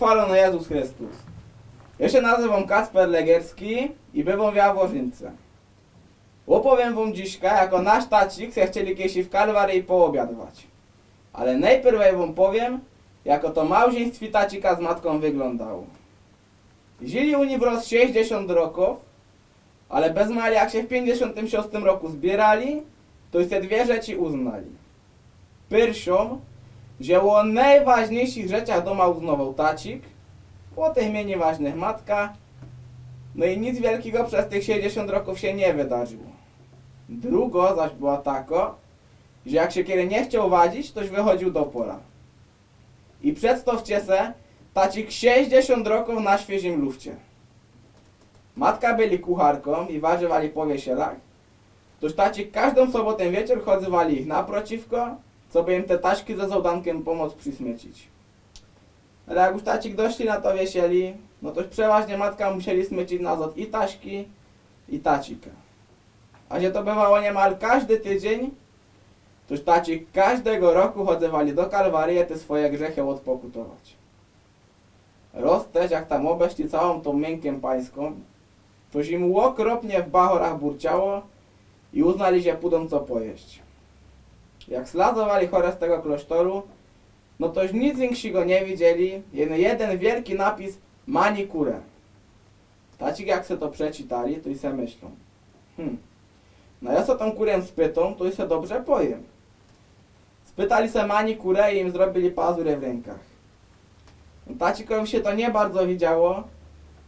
Niebe pochwalony Jezus Chrystus. Ja się nazywam Kasper Legierski i bywam w. Opowiem wam dziśka, jako nasz tacik se chcieli kiedyś w Kalwarii poobiadować. Ale najpierw wam powiem, jako to małżeństwie tacika z matką wyglądało. Żyli oni wraz 60 roków, ale bez mali jak się w 56 roku zbierali, to i te dwie rzeczy uznali. Pierwszą, że o najważniejszych rzeczach doma uznawał tacik, o tych mniej ważnych matka, no i nic wielkiego przez tych 60 roków się nie wydarzyło. Drugo zaś była tako, że jak się kiedy nie chciał wadzić, toś wychodził do pola. I przedstawcie se, tacik 60 roków na świeżym lufcie. Matka byli kucharką i warzywali po wesielach, toż tacik każdą sobotę wieczór chodzywali ich naprzeciwko, co by im te taśki ze zołdankiem pomóc przysmiecić. Ale jak już tacik doszli na to wesieli, no to przeważnie matka musieli smycić nazad i taśki, i tacika. A że to bywało niemal każdy tydzień, toż tacik każdego roku chodzywali do Kalwarii te swoje grzechy odpokutować. Roz też jak tam obeszli całą tą miękiem pańską, toż im okropnie w bachorach burciało i uznali, że pójdą co pojeść. Jak slazowali chore z tego klasztoru, no toż nic większego nie widzieli, jeden, jeden wielki napis Mani kurę. Tacik jak se to przeczytali, to i se myślą. Hmm. No ja se tą kurę spytą, to i se dobrze powiem. Spytali se Mani kurę i im zrobili pazury w rękach. No, Tacikowi się to nie bardzo widziało,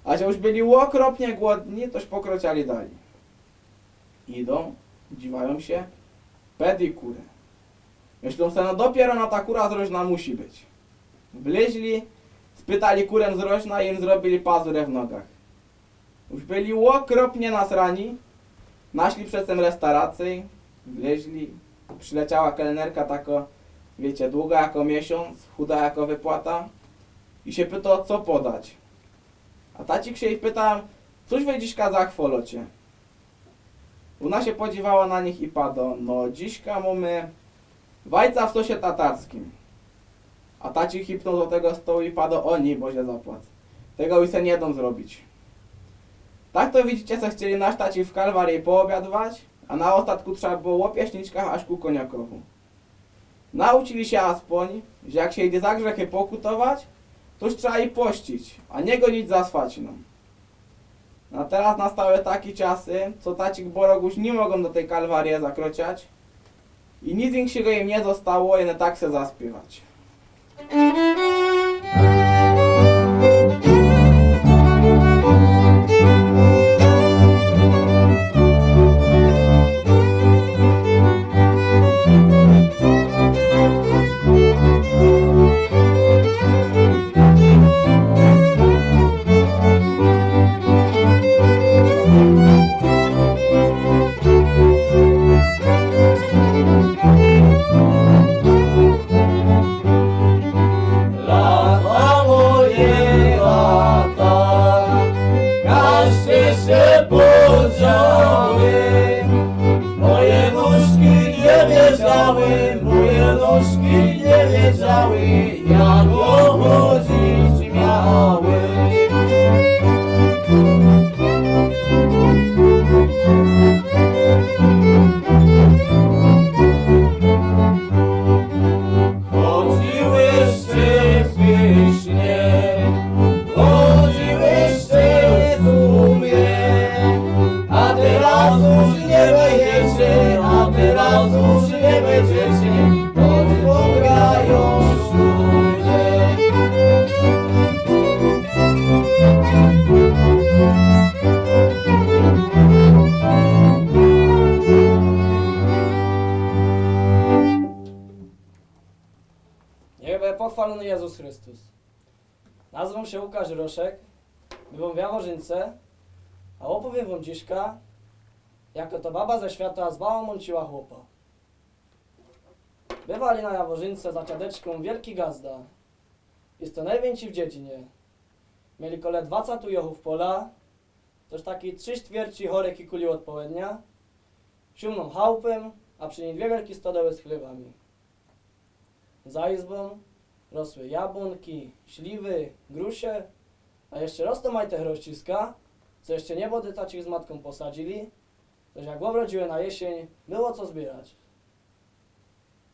a że już byli okropnie głodni, toż pokrociali dalej. Idą, dziwają się, pedikurę. Myślą sobie, no dopiero na ta kura zroźna musi być. Wleźli, spytali kurę zroźna i im zrobili pazurę w nogach. Już byli okropnie nasrani, naszli przez tę restaurację, wleźli, przyleciała kelnerka tako, wiecie, długa jako miesiąc, chuda jako wypłata i się pyta, co podać. A tacik się ich pyta, cóż wy dziśka za chwolocie? Ona się podziwała na nich i pada, no dziśka mamy Wajca w sosie tatarskim. A taci hipną do tego stołu i pada oni, bo się zapłacę. Tego i se nie dą zrobić. Tak to widzicie, co chcieli nasz taci w Kalwarii poobiadować, a na ostatku trzeba było łopieśniczkach aż ku koniakowu. Nauczyli się aspoń, że jak się idzie za grzechy pokutować, toż trzeba i pościć, a nie gonić za swaciną. A teraz nastały takie czasy, co tacik boroguś nie mogą do tej kalwarii zakrociać i nic większego im nie zostało, jene tak se zaśpiewać. Baba ze świata zbała mąciła chłopa. Bywali na Jaworzynce za ciadeczką wielki gazda. Jest to najwięksi w dziedzinie. Mieli kole 20 jochów pola, toż taki trzy ćwierci chorek i kuli od południa, siumną chałupem, a przy niej dwie wielkie stodoły z chlewami. Za izbą rosły jabłonki, śliwy, grusie, a jeszcze rosną maj te chrościska, co jeszcze nie wody tacich z matką posadzili, toż jak obrodziły na jesień, było co zbierać.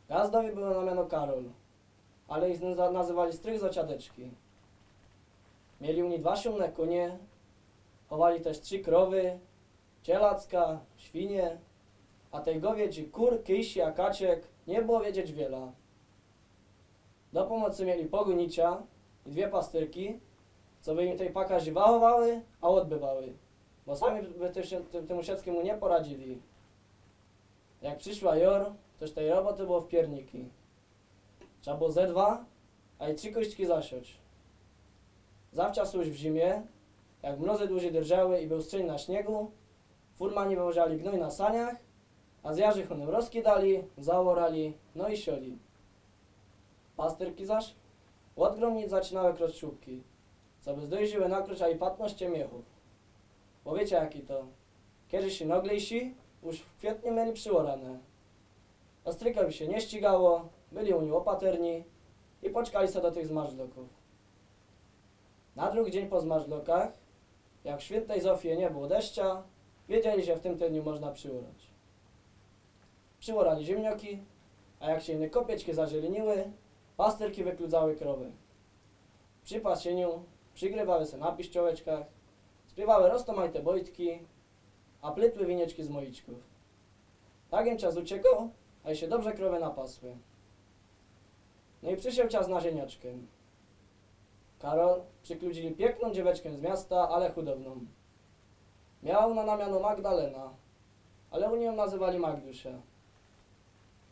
Gazdowi było na miano Karol, ale ich nazywali strych za ciadeczki. Mieli u nich dwa siumne konie, chowali też trzy krowy, cielacka, świnie, a tej gowiedzi kur, kysi, a kaciek nie było wiedzieć wiele. Do pomocy mieli pogonicia i dwie pastyrki, co by im tej pakazi wahowały, a odbywały, bo sami by też się- tym- temu sieckiemu nie poradzili. Jak przyszła jor, toż tej roboty było w pierniki. Trzeba było ze dwa, a i trzy kościki zasiąć. Zawczas już w zimie, jak mrozy dłużej drżały i był strzeń na śniegu, furmani wywożali gnój na saniach, a z jarzych onym rozkidali, zaorali, no i sioli. Pasterki zaś od gromnic zaczynały kroć co by zdojrzyły nakroć, a i patnoście miechów. Bo wiecie jaki to? Kiedy się noglejsi, już w kwietniu mieli przyłorane. Ostrykowi się nie ścigało, byli u nich opaterni i poczkali sobie do tych zmarzloków. Na drugi dzień po zmarzlokach, jak w świętej Zofie nie było deszcza, wiedzieli, że w tym tygodniu można przyłorać. Przyłorali ziemnioki, a jak się inne kopieczki zazieleniły, pasterki wykludzały krowy. Przy pasieniu przygrywały se na piszczołeczkach, śpiewały roztomajte bojtki, a plytły winieczki z moiczków. Im czas uciekał, a się dobrze krowy napasły. No i przyszedł czas na zieniaczkę. Karol przykludzili piękną dzieweczkę z miasta, ale chudowną. Miała ona na miano Magdalena, ale u nią nazywali Magdusia.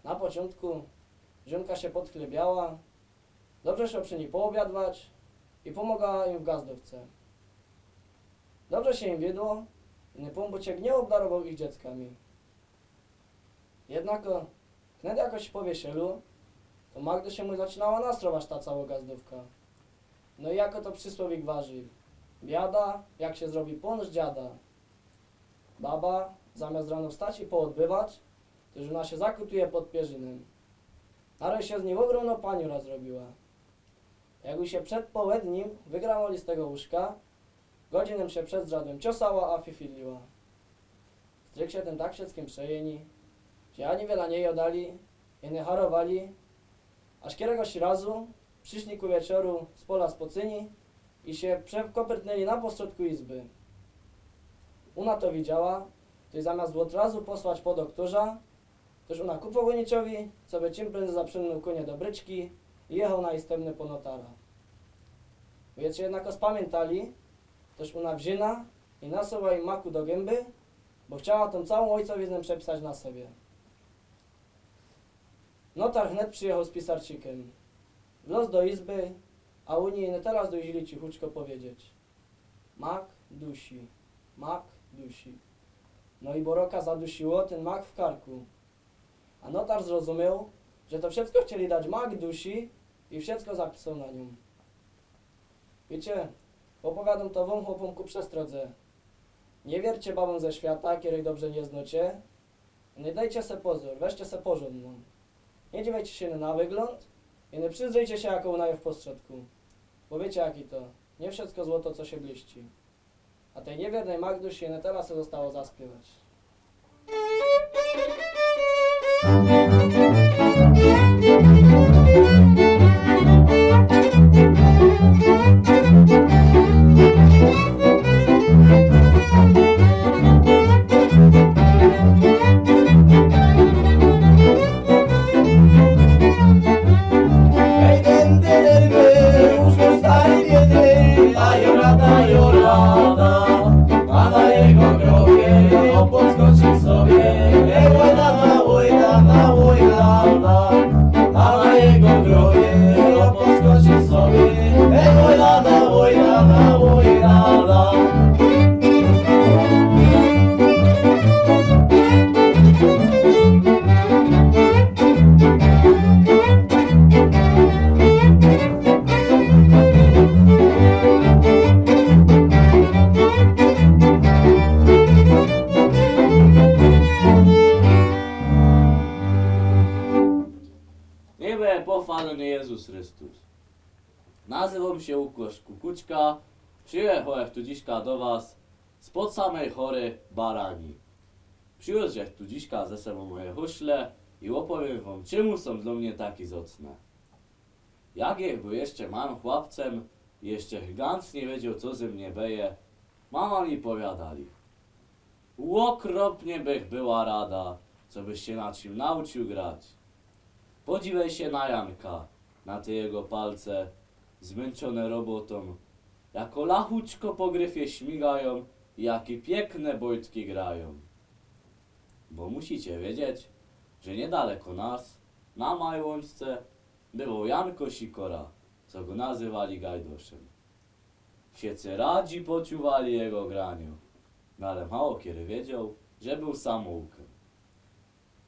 Na początku Żonka się podchlebiała, dobrze szło przy niej poobiadwać i pomagała im w gazdowce. Dobrze się im wiedło i Nepombuciek nie obdarował ich dzieckami. Jednako, wtedy jakoś po wiesielu, to Magda się mu zaczynała nastrować ta cała gazdówka. No i jako to przysłowik waży. Biada, jak się zrobi ponosz dziada. Baba, zamiast rano wstać i poodbywać, to już ona się zakutuje pod pierzynem. Naraz się z niej ogromną paniura zrobiła. Jakby się przed połednim wygramoli z tego łóżka, godzinę się przed zrzadłem ciosała, a fifiliła. Stryk się tym tak wszystkim przejęli, że ani wiele nie jodali, i nie harowali, Aż któregoś razu przyszli ku wieczoru z pola spocyni i się przekopertnęli na pośrodku izby. Ona to widziała, to zamiast od razu posłać po doktorza, toż ona ku pogoniczowi, co by czym prędzej zaprzęgnął konie do bryczki i jechał na istemne po notara. Wiecie, jednak spamiętali, toż ona wzięła i nasuwa im maku do gęby, bo chciała tą całą ojcowiznę przepisać na sobie. Notar wnet przyjechał z pisarczykiem. Wlazł do izby, a u niej teraz dojrzeli cichuczko powiedzieć. Mak dusi, mak dusi. No i Boroka zadusiło ten mak w karku. A notar zrozumiał, że to wszystko chcieli dać mak dusi i wszystko zapisał na nią. Wiecie, opowiadam to wam chłopom ku przestrodze. Nie wiercie babom ze świata, których dobrze nie znacie. Nie dajcie se pozór, weźcie se porządną. Nie dziwiajcie się na wygląd i nie przyzryjcie się jaką naje w postrzedku. Bo wiecie jaki to. Nie wszystko złoto, co się bliści. A tej niewiernej Magduś się teraz zostało zaśpiewać. Ej, Barani. Przywiozłem tu dziśka ze sobą moje huśle i opowiem wam, czemu są dla mnie takie zacne. Jak ich był jeszcze małym chłopcem jeszcze gigant nie wiedział, co ze mnie beje, mama mi powiadali. Łokropnie bych była rada, co byś się na czym nauczył grać. Podziwiaj się na Janka, na te jego palce, zmęczone robotą. Jako lachuczko po gryfie śmigają, jakie piękne bojtki grają. Bo musicie wiedzieć, że niedaleko nas, na Majłączce, było Janko Sikora, co go nazywali Gajdoszem. Wszyscy radzi poczuwali jego graniu, no ale mało kiedy wiedział, że był samoukiem.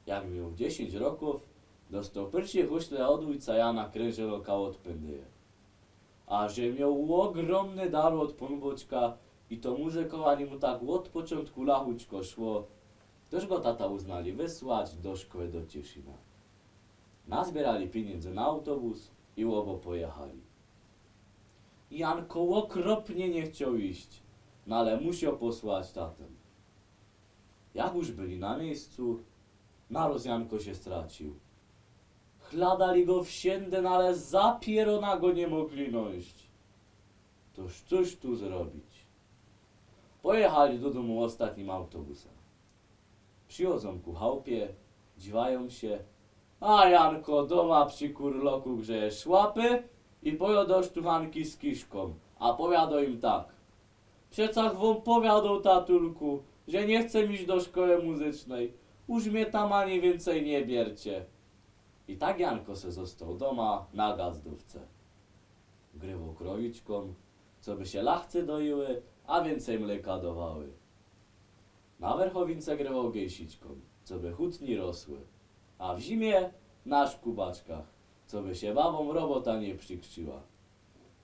Jak miał 10 roków, Dostał pierwsze huśle od ojca Jana Krężeloka od Pędyje. A że miał ogromny dar od Ponboczka i to muzykowanie mu tak od początku lachuczko szło, toż go tata uznali wysłać do szkoły do Cieszyna. Nazbierali pieniądze na autobus i łobo pojechali. Janko okropnie nie chciał iść, no ale musiał posłać tatę. Jak już byli na miejscu, naroz Janko się stracił. Chladali go wsięden, ale zapierona go nie mogli nosić. Toż cóż tu zrobić? Pojechali do domu ostatnim autobusem. Przychodzą ku chałupie, dziwają się. A Janko, doma przy kurloku grzejesz łapy i pojo do sztuchanki z kiszką. A powiadał im tak. Przecach wam powiadał tatulku, że nie chcę iść do szkoły muzycznej. Już mnie tam ani więcej nie biercie. I tak Janko se został doma na gazdówce. Grywał kroiczką, co by się lachcy doiły, a więcej mleka dawały. Na werchowince grywał gejsiczką, co by hutni rosły, a w zimie na szkubaczkach, co by się babom robota nie przykrzyła.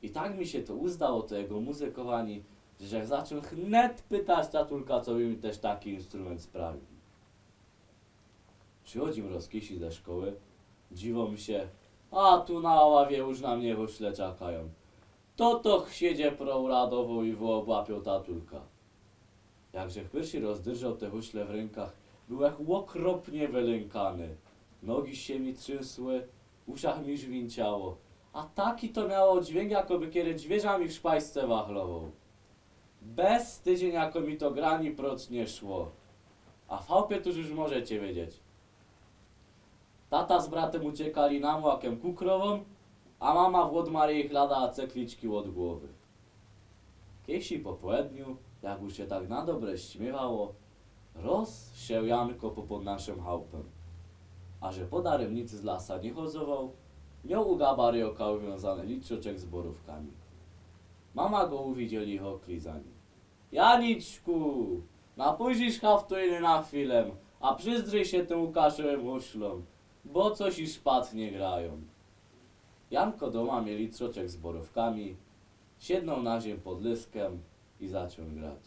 I tak mi się to uzdało, to jego muzykowanie, że jak zaczął wnet pytać tatulka, co by mi też taki instrument sprawił. Przychodzim rozkisi ze szkoły, Dziwą się, a tu na ławie już na mnie hośle czekają. To to siedzie proradową i wyłapią tatulka. Jakże pierwszy rozdrżał te huśle w rękach, był jak okropnie wylękany. Nogi się mi trzęsły uszach mi żwinciało. A taki to miało dźwięk, jakoby kiedy dźwierzami w szpajsce wachlował. Bez tydzień, jako mi to grani proc nie szło. A w chałupie tuż już możecie wiedzieć. Tata z bratem uciekali namłakiem ku krowom, a mama w Łodmarie ich lada cekliczki od głowy. Kiesi po południu, jak już się tak na dobre śmiewało, roz się Janko popod naszym chałupem. A że po daremnicy z lasa nie chozował, miał u gabary okał wiązane liczyczek z borówkami. Mama go uwidzieli ho klizani. Janiczku, napójrzysz haftojny na chwilę, a przyzdryj się tym Łukaszem oślom, bo coś i szpat nie grają. Janko doma mieli troczek z borówkami, siednął na ziem pod lyskiem i zaczął grać.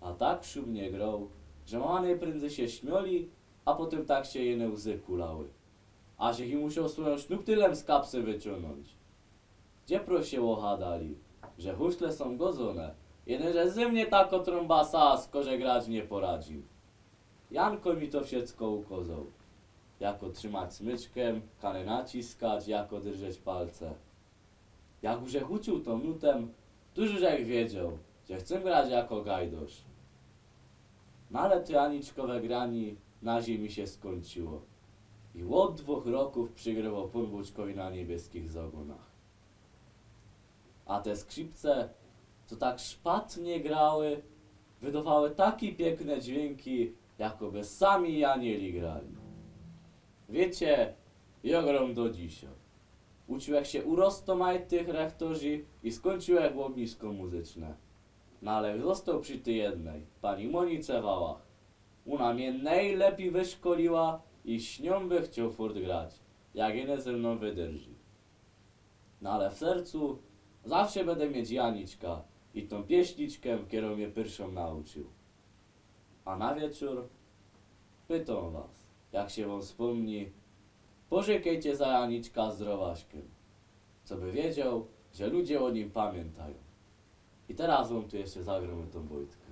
A tak szumnie grał, że mama najprędzej się śmioli, a potem tak się jene łzy kulały. A się i musiał swoją sznuptylem z kapsy wyciągnąć. Gdzie prosiło hadali, że huśle są godzone, jeden że zymnie tako trąbasa, skorze grać nie poradzi. Janko mi to wszystko ukozał. Jako trzymać smyczkiem, kane naciskać, jako drżeć palce. Jak już hucił tą tuż już jak wiedział, że chcę grać jako gajdosz. No ale to Janiczkowe grani na ziemi się skończyło. I od dwóch roków przygrywał pun Buczkowi na niebieskich zagonach. A te skrzypce, co tak szpatnie grały, wydawały takie piękne dźwięki, jakoby sami Janieli grali. Wiecie, jogrom do dzisiaj. Uczyłek się urostomaj tych rektorzy i skończyłek ognisko muzyczne. No ale został przy tej jednej, pani Monice Wałach. Ona mnie najlepiej wyszkoliła i z nią by chciał furt grać, jak inne ze mną wydrży. No ale w sercu zawsze będę mieć Janiczka i tą pieśniczkę, którą mnie pierwszą nauczył. A na wieczór pytam was, jak się wam wspomni, pożykajcie za Janiczka z Rowaśkiem, co by wiedział, że ludzie o nim pamiętają. I teraz wam tu jeszcze zagramy tą bojtkę.